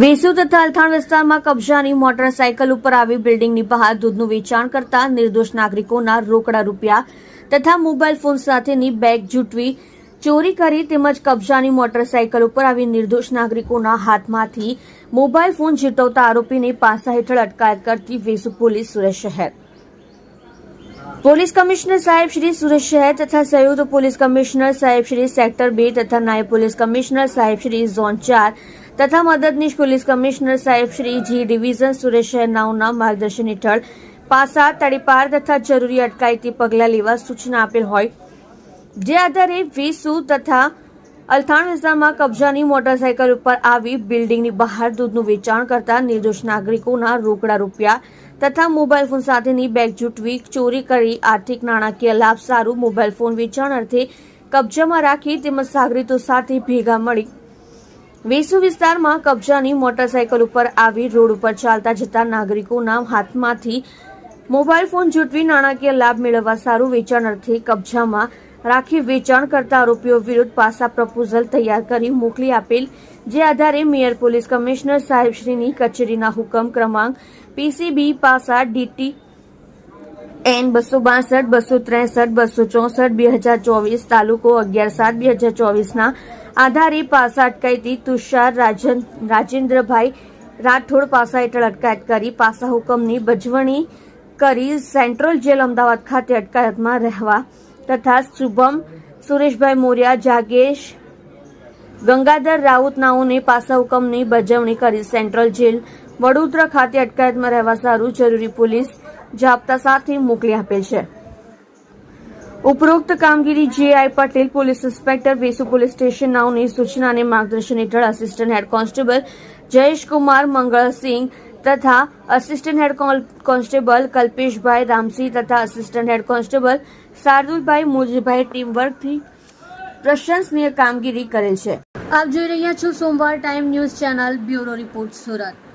વેસુ તથા અલથાણ વિસ્તારમાં કબજાની મોટરસાયકલ ઉપર આવી બિલ્ડિંગની બહાર દૂધનું વેચાણ કરતા નિર્દોષ નાગરિકોના રોકડા રૂપિયા તથા મોબાઈલ ફોન સાથેની બેગ જૂટવી, ચોરી કરી તેમજ કબજાની મોટરસાયકલ ઉપર આવી નિર્દોષ નાગરિકોના હાથમાંથી મોબાઈલ ફોન જીટવતા આરોપીને પાસા હેઠળ અટકાયત કરતી વેસુ પોલીસ સુરત શહેર. પોલીસ કમિશનર સાહેબ શ્રી સુરત શહેર તથા સંયુક્ત પોલીસ કમિશનર સાહેબ શ્રી સેક્ટર બે તથા નાયબ પોલીસ કમિશનર સાહેબ શ્રી ઝોન ચાર તથા મદદનીશ પોલીસ કમિશનર સાહેબ શ્રી જી ડિવિઝન સુરેશ શહેરનાઓના માર્ગદર્શન હેઠળ પાસા, તડીપાર તથા જરૂરી અટકાયતી પગલાં લેવા સૂચના આપેલ હોય. જે આધારે વીસુ તથા અલથાણ વિસ્તારમાં કબજાની મોટરસાયકલ ઉપર આવી બિલ્ડિંગની બહાર દૂધનું વેચાણ કરતા નિર્દોષ નાગરિકોના રોકડા રૂપિયા તથા મોબાઈલ ફોન સાથેની બેગ જૂટવી ચોરી કરી, આર્થિક નાણાકીય લાભ સારું મોબાઈલ ફોન વેચાણ અર્થે કબજામાં રાખી તેમજ સાગરીતો સાથે ભેગા મળી વેસુ વિસ્તારમાં કબજાની મોટરસાયકલ ઉપર આવી રોડ ઉપર ચાલતા જતા નાગરિકોના હાથમાંથી મોબાઈલ ફોન જૂટવી નાણાકીય લાભ મેળવવા સારું વેચાણ અર્થે કબજામાં રાખી વેચાણ કરતા આરોપીઓ વિરુદ્ધ પાસા પ્રપોઝલ તૈયાર કરી મોકલી આપેલ, જે આધારે મેયર, પોલીસ કમિશનર સાહેબશ્રીની કચેરીના હુકમ ક્રમાંક પીસીબી પાસા ડીટી એન બસો બાસઠ, બસો ત્રેસઠ, બસો ચોસઠ, બે હજાર ચોવીસ, તાલુકો અગિયાર સાત, બે હજાર ચોવીસના આધારે પાસા અટકાયતી તુષાર રાજન રાજેન્દ્રભાઈ રાઠોડ પાસા હેઠળ અટકાયત કરી. પાસા હુકમની બજવણી કરી સેન્ટ્રલ જેલ અમદાવાદ ખાતે અટકાયતમાં રહેવા તથા શુભમ સુરેશભાઈ મોર્યા, જાગેશ ગંગાધર રાઉત નાઓને પાસા હુકમની બજવણી કરી સેન્ટ્રલ જેલ વડોદરા ખાતે અટકાયતમાં રહેવા સારું જરૂરી પોલીસ જાપ્તા સાથે મોકલી આપેલ છે. ઉપરોક્ત કામગીરી J I Patel, police inspector, Vesu police station નાઓની સૂચના અને માર્ગદર્શન હેઠળ assistant head constable Jayeshkumar Mangalsinh તથા assistant head constable Kalpeshbhai Ramsinh તથા assistant head constable Shardulbhai Murjibhai ટીમવર્કથી પ્રશંસનીય કામગીરી કરેલ છે. આપ જોઈ રહ્યા છો સોમવાર time news channel bureau report Surat.